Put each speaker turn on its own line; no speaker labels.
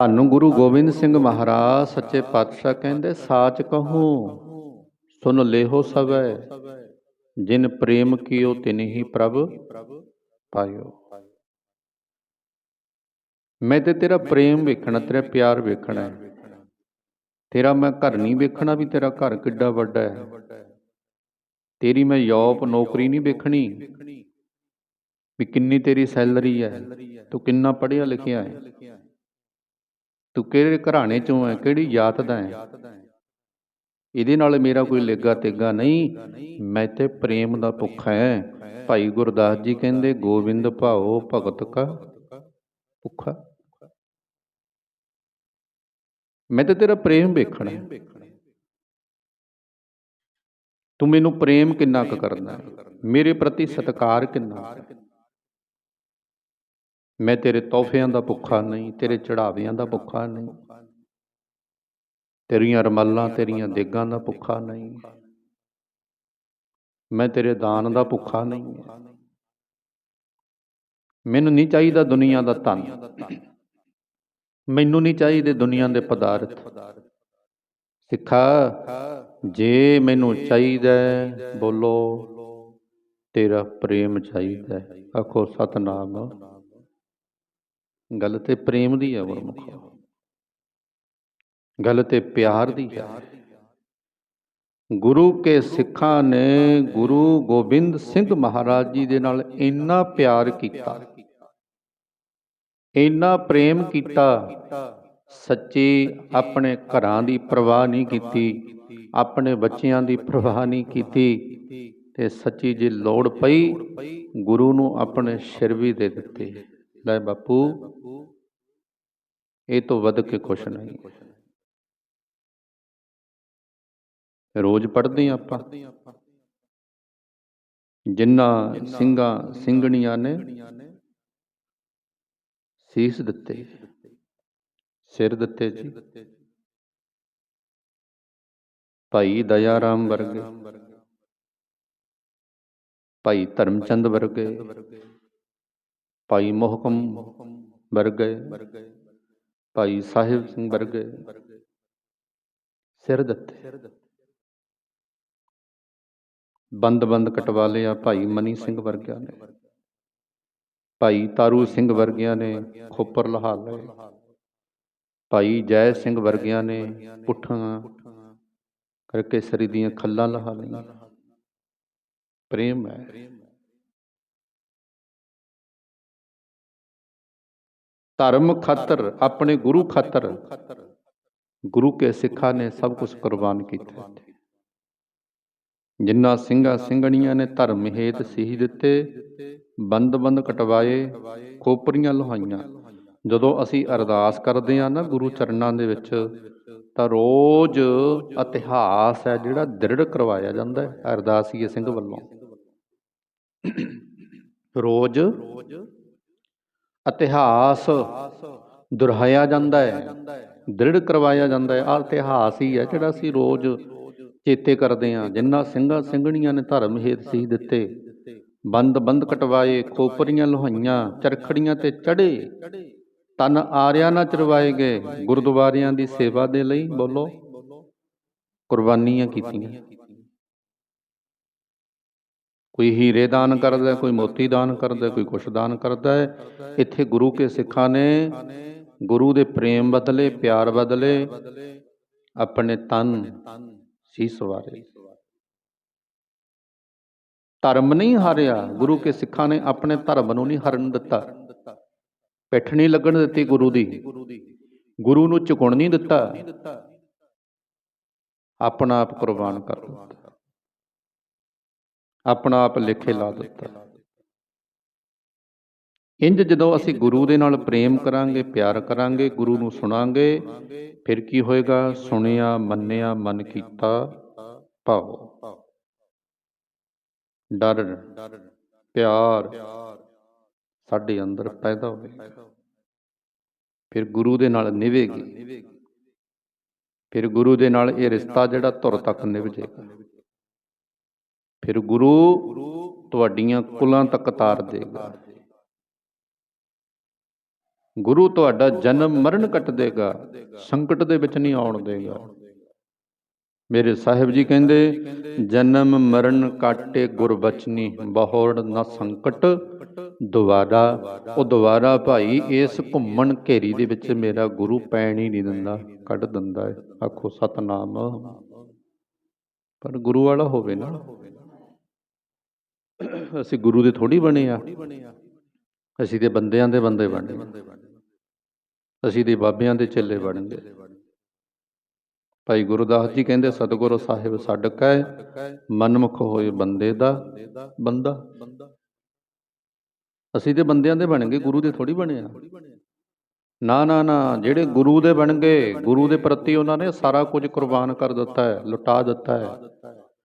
ਧੰਨ ਗੁਰੂ ਗੋਬਿੰਦ ਸਿੰਘ ਮਹਾਰਾਜ, ਸੱਚੇ ਪਾਤਸ਼ਾਹ ਕਹਿੰਦੇ, ਸਾਚ ਕਹੋ, ਸੁਨ ਲੇਹੋ ਸਵੈ ਜਿਨ ਪ੍ਰੇਮ ਕੀਓ ਤਿਨ ਹੀ ਪ੍ਰਭ ਪਾਇਓ। ਮੈਂ ਤੇ ਤੇਰਾ ਪ੍ਰੇਮ ਵੇਖਣਾ, ਤੇਰਾ ਪਿਆਰ ਵੇਖਣਾ ਹੈ। ਤੇਰਾ ਮੈਂ ਘਰ ਨਹੀਂ ਵੇਖਣਾ ਵੀ ਤੇਰਾ ਘਰ ਕਿੱਡਾ ਵੱਡਾ ਹੈ। ਤੇਰੀ ਮੈਂ ਜੌਬ ਨੌਕਰੀ ਨਹੀਂ ਵੇਖਣੀ ਵੀ ਕਿੰਨੀ ਤੇਰੀ ਸੈਲਰੀ ਹੈ। ਤੂੰ ਕਿੰਨਾ ਪੜ੍ਹਿਆ ਲਿਖਿਆ ਹੈ। ਤੂੰ ਕਿਹੜੇ ਘਰਾਣੇ ਚੋਂ ਹੈ ਕਿਹੜੀ ਜਾਤ ਦਾ ਹੈ ਇਹਦੇ ਨਾਲ ਮੇਰਾ ਕੋਈ ਲੇਗਾ ਤੇਗਾ ਨਹੀਂ। ਮੈਂ ਤੇ ਪ੍ਰੇਮ ਦਾ ਭੁੱਖਾ ਹੈ ਭਾਈ ਗੁਰਦਾਸ ਜੀ ਕਹਿੰਦੇ, ਗੋਬਿੰਦ ਭਾਓ ਭਗਤ ਕਾ ਭੁੱਖਾ। ਮੈਂ ਤੇ ਤੇਰਾ ਪ੍ਰੇਮ ਵੇਖਣਾ। ਤੂੰ ਮੈਨੂੰ ਪ੍ਰੇਮ ਕਿੰਨਾ ਕੁ ਕਰਦਾ ਮੇਰੇ ਪ੍ਰਤੀ ਸਤਿਕਾਰ ਕਿੰਨਾ ਮੈਂ ਤੇਰੇ ਤੋਹਫਿਆਂ ਦਾ ਭੁੱਖਾ ਨਹੀਂ, ਤੇਰੇ ਚੜਾਵਿਆਂ ਦਾ ਭੁੱਖਾ ਨਹੀਂ। ਤੇਰੀਆਂ ਰਮੱਲਾਂ, ਤੇਰੀਆਂ ਦੇਗਾਂ ਦਾ ਭੁੱਖਾ ਨਹੀਂ। ਮੈਂ ਤੇਰੇ ਦਾਨ ਦਾ ਭੁੱਖਾ ਨਹੀਂ ਮੈਨੂੰ ਨਹੀਂ ਚਾਹੀਦਾ ਦੁਨੀਆ ਦਾ ਧਨ। ਮੈਨੂੰ ਨਹੀਂ ਚਾਹੀਦੇ ਦੁਨੀਆ ਦੇ ਪਦਾਰਥ। ਸਿੱਖਾ, ਜੇ ਮੈਨੂੰ ਚਾਹੀਦਾ ਬੋਲੋ, ਤੇਰਾ ਪ੍ਰੇਮ ਚਾਹੀਦਾ ਆਖੋ, ਸਤਨਾਮ। ਗੱਲ ਤੇ ਪ੍ਰੇਮ ਦੀ ਹੈ ਗੁਰਮੁਖੋ ਗੱਲ ਤੇ ਪਿਆਰ ਦੀ ਹੈ ਗੁਰੂ ਕੇ ਸਿੱਖਾਂ ਨੇ ਗੁਰੂ ਗੋਬਿੰਦ ਸਿੰਘ ਮਹਾਰਾਜ ਜੀ ਦੇ ਨਾਲ ਇੰਨਾ ਪਿਆਰ ਕੀਤਾ। ਇੰਨਾ ਪ੍ਰੇਮ ਕੀਤਾ। ਸੱਚੀ ਆਪਣੇ ਘਰਾਂ ਦੀ ਪਰਵਾਹ ਨਹੀਂ ਕੀਤੀ। ਆਪਣੇ ਬੱਚਿਆਂ ਦੀ ਪਰਵਾਹ ਨਹੀਂ ਕੀਤੀ। ਤੇ ਸੱਚੀ ਜੇ ਲੋੜ ਪਈ ਗੁਰੂ ਨੂੰ ਆਪਣੇ ਸਿਰ ਵੀ ਦੇ ਦਿੱਤੇ। ਲੈ ਬਾਪੂ ਇਹ ਤੋਂ ਵੱਧ ਕੇ ਕੁਛ ਨਹੀਂ। ਰੋਜ਼ ਪੜ੍ਹਦੇ ਆਪਾਂ। ਜਿਨ੍ਹਾਂ ਸਿੰਘਾਂ ਸਿੰਘਣੀਆਂ ਨੇ ਸੀਸ ਦਿੱਤੇ। ਸਿਰ ਦਿੱਤੇ ਜੀ। ਭਾਈ ਦਇਆ ਰਾਮ ਵਰਗੇ। ਭਾਈ ਧਰਮਚੰਦ ਵਰਗੇ। ਭਾਈ ਮੋਹਕਮ ਵਰਗੇ, ਭਾਈ ਸਾਹਿਬ ਸਿੰਘ ਵਰਗੇ ਸਿਰ ਦਿੱਤੇ। ਬੰਦ ਬੰਦ ਕਟਵਾ ਲਿਆ ਭਾਈ ਮਨੀ ਸਿੰਘ ਵਰਗਿਆਂ ਨੇ। ਭਾਈ ਤਾਰੂ ਸਿੰਘ ਵਰਗਿਆਂ ਨੇ ਖੋਪਰ ਲਹਾ ਲਏ। ਭਾਈ ਜੈ ਸਿੰਘ ਵਰਗਿਆਂ ਨੇ ਪੁੱਠਾਂ ਕਰਕੇ ਸਰੀ ਦੀਆਂ ਖੱਲਾਂ ਲਹਾ ਲਈਆਂ। ਪ੍ਰੇਮ ਹੈ। ਧਰਮ ਖਾਤਰ, ਆਪਣੇ ਗੁਰੂ ਖਾਤਰ। ਗੁਰੂ ਕੇ ਸਿੱਖਾਂ ਨੇ ਸਭ ਕੁਝ ਕੁਰਬਾਨ ਕੀਤਾ। ਜਿੰਨਾ ਸਿੰਘਾਂ ਸਿੰਘਣੀਆਂ ਨੇ ਧਰਮ ਹੇਤ ਸਿੱਖ ਦਿੱਤੇ ਬੰਦ ਬੰਦ ਕਟਵਾਏ, ਖੋਪਰੀਆਂ ਲੋਹਾਈਆਂ। ਜਦੋਂ ਅਸੀਂ ਅਰਦਾਸ ਕਰਦੇ ਆ ਨਾ ਗੁਰੂ ਚਰਨਾਂ ਦੇ ਵਿੱਚ, ਤਾਂ ਰੋਜ਼ ਇਤਿਹਾਸ ਹੈ ਜਿਹੜਾ ਦ੍ਰਿੜ ਕਰਵਾਇਆ ਜਾਂਦਾ ਹੈ ਅਰਦਾਸੀਏ ਸਿੰਘ ਵੱਲੋਂ। ਰੋਜ਼ ਇਤਿਹਾਸ ਦੁਹਰਾਇਆ ਜਾਂਦਾ ਹੈ, ਦ੍ਰਿੜ ਕਰਵਾਇਆ ਜਾਂਦਾ ਹੈ। ਆ ਇਤਿਹਾਸ ਹੀ ਹੈ ਜਿਹੜਾ ਅਸੀਂ ਰੋਜ਼ ਚੇਤੇ ਕਰਦੇ ਹਾਂ। ਜਿੰਨਾ ਸਿੰਘਾਂ ਸਿੰਘਣੀਆਂ ਨੇ ਧਰਮ ਹੇਤ ਸੀ ਦਿੱਤੇ, ਬੰਦ ਬੰਦ ਕਟਵਾਏ, ਖੋਪਰੀਆਂ ਲੋਹਾਈਆਂ, ਚਰਖੜੀਆਂ ਤੇ ਚੜੇ ਤਨ ਆਰਿਆ ਨਾ ਚਰਵਾਏ ਗਏ। ਗੁਰਦੁਆਰਿਆਂ ਦੀ ਸੇਵਾ ਦੇ ਲਈ ਬੋਲੋ, ਕੁਰਬਾਨੀਆਂ ਕੀਤੀਆਂ। ਕੋਈ ਹੀਰੇ ਦਾਨ ਕਰਦਾ, ਕੋਈ ਮੋਤੀ ਦਾਨ ਕਰਦਾ, ਕੋਈ ਕੁਛ ਦਾਨ ਕਰਦਾ ਹੈ। ਇੱਥੇ ਗੁਰੂ ਕੇ ਸਿੱਖਾਂ ਨੇ ਗੁਰੂ ਦੇ ਪ੍ਰੇਮ ਬਦਲੇ, ਪਿਆਰ ਬਦਲੇ, ਆਪਣੇ ਤਨ ਸੀਸ ਵਾਰੇ ਧਰਮ ਨਹੀਂ ਹਾਰਿਆ, ਗੁਰੂ ਕੇ ਸਿੱਖਾਂ ਨੇ ਆਪਣੇ ਧਰਮ ਨੂੰ ਨਹੀਂ ਹਰਨ ਦਿੱਤਾ। ਪਿੱਠ ਨਹੀਂ ਲੱਗਣ ਦਿੱਤੀ ਗੁਰੂ ਦੀ। ਗੁਰੂ ਨੂੰ ਝੁਕਣ ਨਹੀਂ ਦਿੱਤਾ। ਆਪਣਾ ਆਪ ਕੁਰਬਾਨ ਕਰ ਦਿੱਤਾ। ਆਪਣਾ ਆਪ ਲਿਖੇ ਲਾ ਦਿੱਤਾ। ਇੰਜ ਜਦੋਂ ਅਸੀਂ ਗੁਰੂ ਦੇ ਨਾਲ ਪ੍ਰੇਮ ਕਰਾਂਗੇ ਪਿਆਰ ਕਰਾਂਗੇ ਗੁਰੂ ਨੂੰ ਸੁਣਾਂਗੇ ਫਿਰ ਕੀ ਹੋਏਗਾ? ਸੁਣਿਆ ਮੰਨਿਆ ਮਨ ਕੀਤਾ ਭਾਵ। ਡਰ। ਪਿਆਰ। ਸਾਡੇ ਅੰਦਰ ਪੈਦਾ ਹੋਵੇਗਾ। ਫਿਰ ਗੁਰੂ ਦੇ ਨਾਲ ਨਿਵੇਗੀ। ਫਿਰ ਗੁਰੂ ਦੇ ਨਾਲ ਇਹ ਰਿਸ਼ਤਾ ਜਿਹੜਾ ਧੁਰ ਤੱਕ ਨਿਭ ਜਾਏਗਾ ਫਿਰ ਗੁਰੂ ਤੁਹਾਡੀਆਂ ਕੁਲਾਂ ਤੱਕ ਤਾਰ ਦੇਗਾ। ਗੁਰੂ ਤੁਹਾਡਾ ਜਨਮ ਮਰਨ ਕੱਟ ਦੇਗਾ, ਸੰਕਟ ਦੇ ਵਿੱਚ ਨਹੀਂ ਆਉਣ ਦੇਗਾ। ਮੇਰੇ ਸਾਹਿਬ ਜੀ ਕਹਿੰਦੇ, ਜਨਮ ਮਰਨ ਕਾਟੇ ਗੁਰਬਚਨੀ, ਬਹੁੜ ਨਾ ਸੰਕਟ। ਦੁਬਾਰਾ, ਉਹ ਦੁਬਾਰਾ ਭਾਈ ਇਸ ਘੁੰਮਣ ਘੇਰੀ ਦੇ ਵਿੱਚ ਮੇਰਾ ਗੁਰੂ ਪੈਣ ਹੀ ਨਹੀਂ ਦਿੰਦਾ, ਕੱਢ ਦਿੰਦਾ ਹੈ। ਆਖੋ ਸਤਨਾਮ। ਪਰ ਗੁਰੂ ਵਾਲਾ ਹੋਵੇ ਨਾ। ਅਸੀਂ ਗੁਰੂ ਦੇ ਥੋੜੀ ਬਣੇ ਆ। ਅਸੀਂ ਤੇ ਬੰਦਿਆਂ ਦੇ ਬੰਦੇ ਬਣੇ ਅਸੀਂ ਤੇ ਬਾਬਿਆਂ ਦੇ ਚੇਲੇ ਬਣ ਗਏ ਭਾਈ ਗੁਰਦਾਸ ਜੀ ਕਹਿੰਦੇ, ਸਤਿਗੁਰੂ ਸਾਹਿਬ ਸਦਕਾ ਹੈ ਮਨਮੁਖ ਹੋਏ ਬੰਦੇ ਦਾ ਬੰਦਾ। ਅਸੀਂ ਤੇ ਬੰਦਿਆਂ ਦੇ ਬਣ ਗਏ ਗੁਰੂ ਦੇ ਥੋੜੀ ਬਣੇ ਆ। ਨਾ ਨਾ ਨਾ, ਜਿਹੜੇ ਗੁਰੂ ਦੇ ਬਣ ਗਏ ਗੁਰੂ ਦੇ ਪ੍ਰਤੀ ਉਹਨਾਂ ਨੇ ਸਾਰਾ ਕੁਝ ਕੁਰਬਾਨ ਕਰ ਦਿੱਤਾ ਹੈ, ਲੁਟਾ ਦਿੱਤਾ ਹੈ।